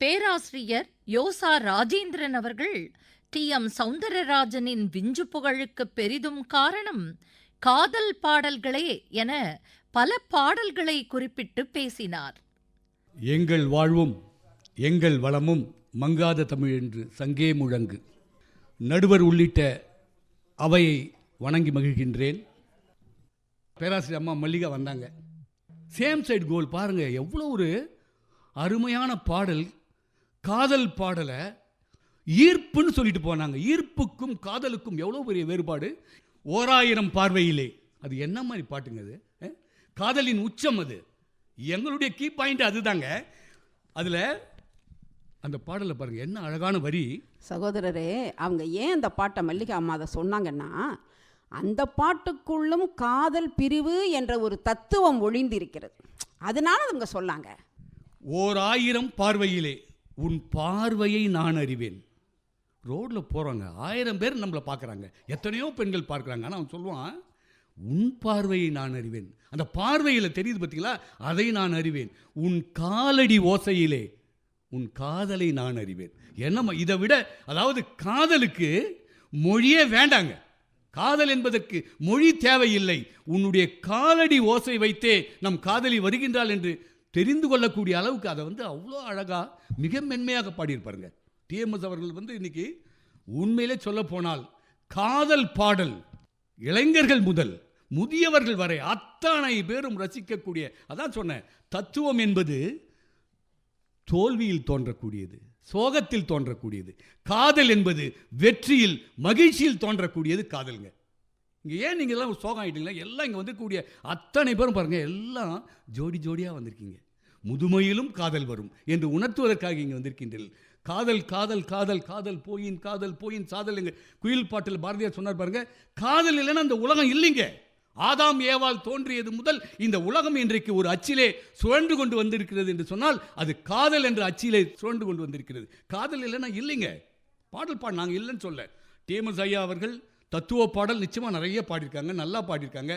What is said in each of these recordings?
பேராசிரியர் யோசா ராஜேந்திரன் அவர்கள் D. M. சௌந்தரராஜனின் விஞ்சு புகழுக்கு பெரிதும் காரணம் காதல் பாடல்களே என பல பாடல்களை குறிப்பிட்டு பேசினார். எங்கள் வாழ்வும் எங்கள் வளமும் மங்காத தமிழ் என்று சங்கே முழங்கு. நடுவர் உள்ளிட்ட அவையை வணங்கி மகிழ்கின்றேன். பேராசிரியர் அம்மா மல்லிகா வந்தாங்க. சேம் சைடு கோல் பாருங்க எவ்வளோ ஒரு அருமையான பாடல். காதல் பாடலை ஈர்ப்புன்னு சொல்லிட்டு போனாங்க. ஈர்ப்புக்கும் காதலுக்கும் எவ்வளோ பெரிய வேறுபாடு? ஓராயிரம் பார்வையிலே. அது என்ன மாதிரி பாட்டுங்க அது? காதலின் உச்சம் அது. எங்களுடைய கீ பாயிண்ட் அதுதாங்க. அதில் அந்த பாடலை பாருங்க என்ன அழகான வரி. சகோதரரே அவங்க ஏன் அந்த பாட்டை மல்லிகா அம்மா அதை சொன்னாங்கன்னா அந்த பாட்டுக்குள்ளும் காதல் பிரிவு என்ற ஒரு தத்துவம் ஒளிந்திருக்கிறது. அதனால அவங்க சொன்னாங்க. ஓர் ஆயிரம் பார்வையிலே. உன் பார்வையை நான் அறிவேன். ரோட்டில் போகிறாங்க ஆயிரம் பேர் நம்மளை பார்க்குறாங்க எத்தனையோ பெண்கள் பார்க்குறாங்க. ஆனால் அவன் சொல்லுவான் உன் பார்வையை நான் அறிவேன். அந்த பார்வையில் தெரியுது பார்த்தீங்களா அதை நான் அறிவேன். உன் காலடி ஓசையிலே உன் காதலை நான் அறிவேன். என்னம்மா இதை விட அதாவது காதலுக்கு மொழியே வேண்டாங்க. காதல் என்பதற்கு மொழி தேவையில்லை. உன்னுடைய காலடி ஓசை வைத்தே நம் காதலி வருகின்றாள் என்று தெரிந்து கொள்ளக்கூடிய அளவுக்கு அதை வந்து அவ்வளோ அழகாக மிக மென்மையாக பாடியிருப்பாருங்க. டிஎம்எஸ் அவர்கள் வந்து இன்னைக்கு உண்மையிலே சொல்ல போனால் காதல் பாடல் இளைஞர்கள் முதல் முதியவர்கள் வரை அத்தனை பேரும் ரசிக்கக்கூடிய அதான் சொன்னேன் தத்துவம் என்பது தோல்வியில் தோன்றக்கூடியது சோகத்தில் தோன்றக்கூடியது. காதல் என்பது வெற்றியில் மகிழ்ச்சியில் தோன்றக்கூடியது காதலுங்க. இங்கே ஏன் நீங்கள் எல்லாம் சோகம் ஆகிட்டீங்களா எல்லாம் இங்கே வந்துக்கூடிய அத்தனை பேரும் பாருங்கள் எல்லாம் ஜோடி ஜோடியாக வந்திருக்கீங்க. முதுமையிலும் காதல் வரும் என்று உணர்த்துவதற்காக இங்கே வந்திருக்கின்றீர்கள். காதல் காதல் காதல் காதல் போயின் காதல் போயின் சாதல் எங்கள் குயில் பாட்டில் பாரதியார் சொன்னார் பாருங்கள் காதல் இல்லைன்னா அந்த உலகம் இல்லைங்க. ஆதாம் ஏவால் தோன்றியது முதல் இந்த உலகம் இன்றைக்கு ஒரு அச்சிலே சுழன்று கொண்டு வந்திருக்கிறது என்று சொன்னால் அது காதல் என்ற அச்சிலே சுழன்று கொண்டு வந்திருக்கிறது. காதல் இல்லைன்னா இல்லைங்க. பாடல் பாடு நாங்கள் இல்லைன்னு சொல்ல. டிஎம்எஸ் ஐயா அவர்கள் தத்துவ பாடல் நிச்சயமாக நிறைய பாடியிருக்காங்க நல்லா பாடியிருக்காங்க.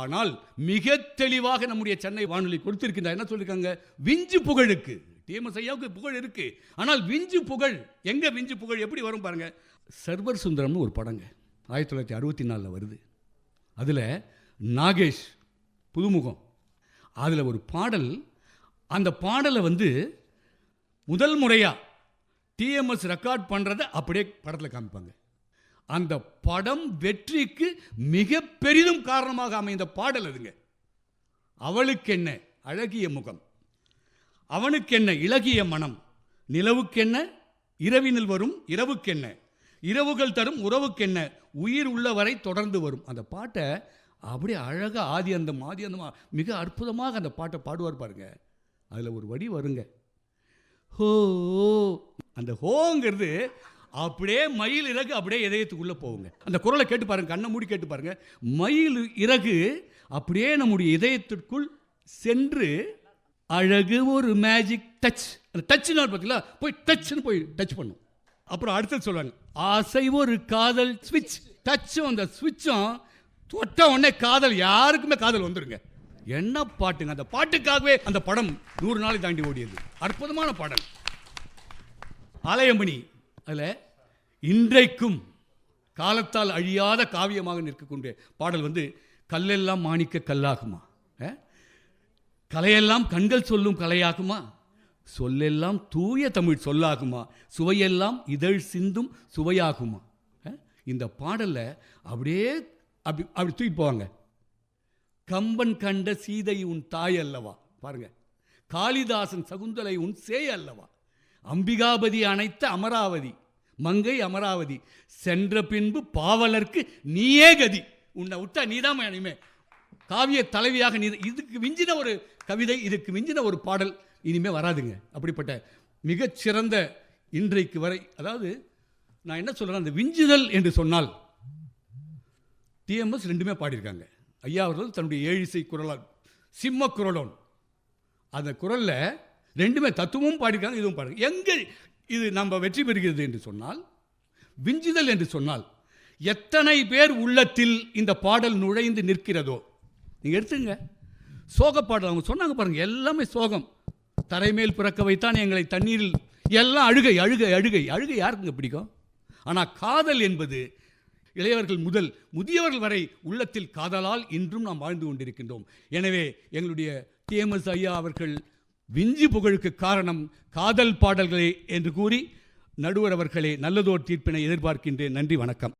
ஆனால் மிக தெளிவாக நம்முடைய சென்னை வானொலி கொடுத்திருக்கின்றார் என்ன சொல்லியிருக்காங்க விஞ்சு புகழுக்கு. டிஎம்எஸ் ஐயாவுக்கு புகழ் இருக்குது ஆனால் விஞ்சு புகழ் எங்கே விஞ்சு புகழ் எப்படி வரும் பாருங்கள் சர்வர் சுந்தரம்னு ஒரு படங்க ஆயிரத்தி தொள்ளாயிரத்தி அறுபத்தி நாலில் வருது. அதில் நாகேஷ் புதுமுகம். அதில் ஒரு பாடல் அந்த பாடலை வந்து முதல் முறையாக டிஎம்எஸ் ரெக்கார்ட் பண்ணுறதை அப்படியே படத்தில் காமிப்பாங்க. அந்த படம் வெற்றிக்கு மிக பெரிதும் காரணமாக அமைந்த பாடல் அதுங்க. அவளுக்கென்ன அழகிய முகம். அவனுக்கென்ன இலகிய மனம். நிலவுக்கென்ன இரவினில் வரும் இரவுக்கென்ன? இரவுகள் தரும் உறவுக்கென்ன? உயிர் உள்ளவரை தொடர்ந்து வரும். அந்த பாட்டை அப்படியே அழகாக ஆதி அந்தம் ஆதி அந்தமா மிக அற்புதமாக அந்த பாட்டை பாடுவார் பாருங்க. அதில் ஒரு வடி வருங்க. ஹோ அந்த ஹோங்கிறது அப்படியே மயில் இறகு அப்படியே இதயத்துக்குள்ளே போகுங்க. அந்த குரலை கேட்டு பாருங்கள் கண்ணை மூடி கேட்டு பாருங்கள் மயில் இறகு அப்படியே நம்முடைய இதயத்திற்குள் சென்று அழகு ஒரு மேஜிக் டச் அந்த டச்னு பார்த்தீங்களா போய் டச்னு போய் டச் பண்ணும். அப்புறம் அடுத்தது சொல்லுவாங்க ஆசை ஒரு காதல் ஸ்விட்ச் டச்சும் அந்த ஸ்விட்சும் தொட்ட உடனே காதல் யாருக்குமே காதல் வந்துருங்க. என்ன பாட்டுங்க? அந்த பாட்டுக்காகவே அந்த படம் நூறு நாளை தாண்டி ஓடியது. அற்புதமான பாடல். ஆலயமணி அதில் இன்றைக்கும் காலத்தால் அழியாத காவியமாக நிற்கக்கூடிய பாடல் வந்து கல்லெல்லாம் மாணிக்க கல்லாகுமா? கலையெல்லாம் கண்கள் சொல்லும் கலையாகுமா? சொல்லெல்லாம் தூய தமிழ் சொல்லாகுமா? சுவையெல்லாம் இதழ் சிந்தும் சுவையாகுமா? இந்த பாடலை அப்படியே அப்படி அப்படி தூக்கி போவாங்க. கம்பன் கண்ட சீதை உன் தாய் அல்லவா? பாருங்க. காளிதாசன் சகுந்தலை உன் சேய் அல்லவா? அம்பிகாபதி அணைத்த அமராவதி மங்கை அமராவதி சென்ற பின்பு பாவலர்க்கு நீயே கதி. உன்னை விட்டா நீதான் இனிமே. காவிய தலைவியாக நீ இதுக்கு மிஞ்சின ஒரு கவிதை இதுக்கு மிஞ்சின ஒரு பாடல் இனிமே வராதுங்க. அப்படிப்பட்ட மிகச்சிறந்த இன்றைக்கு வரை அதாவது நான் என்ன சொல்கிறேன் அந்த விஞ்சுதல் என்று சொன்னால் டிஎம்எஸ் ரெண்டுமே பாடியிருக்காங்க. ஐயா அவர்கள் தன்னுடைய ஏழிசை குரலால் சிம்ம குரலோன். அந்த குரலில் ரெண்டுமே தத்துவமும் பாடிக்கிறாங்க இதுவும் பாடுங்க எங்கே இது நம்ம வெற்றி பெறுகிறது என்று சொன்னால் விஞ்சுதல் என்று சொன்னால் எத்தனை பேர் உள்ளத்தில் இந்த பாடல் நுழைந்து நிற்கிறதோ. நீங்கள் எடுத்துங்க. சோக பாடல் அவங்க சொன்னாங்க பாருங்கள் எல்லாமே சோகம். தரைமேல் பிறக்க வைத்தான் எங்களை தண்ணீரில். எல்லாம் அழுகை அழுகை அழுகை. அழுகை யாருக்குங்க பிடிக்கும்? ஆனால் காதல் என்பது இளையவர்கள் முதல் முதியவர்கள் வரை உள்ளத்தில் காதலால் இன்றும் நாம் வாழ்ந்து கொண்டிருக்கின்றோம். எனவே எங்களுடைய டிஎம்எஸ் ஐயா அவர்கள் விஞ்சி புகழுக்கு காரணம் காதல் பாடல்களே என்று கூறி நடுவர் அவர்களே நல்லதோர் தீர்ப்பினை எதிர்பார்க்கின்றேன். நன்றி வணக்கம்.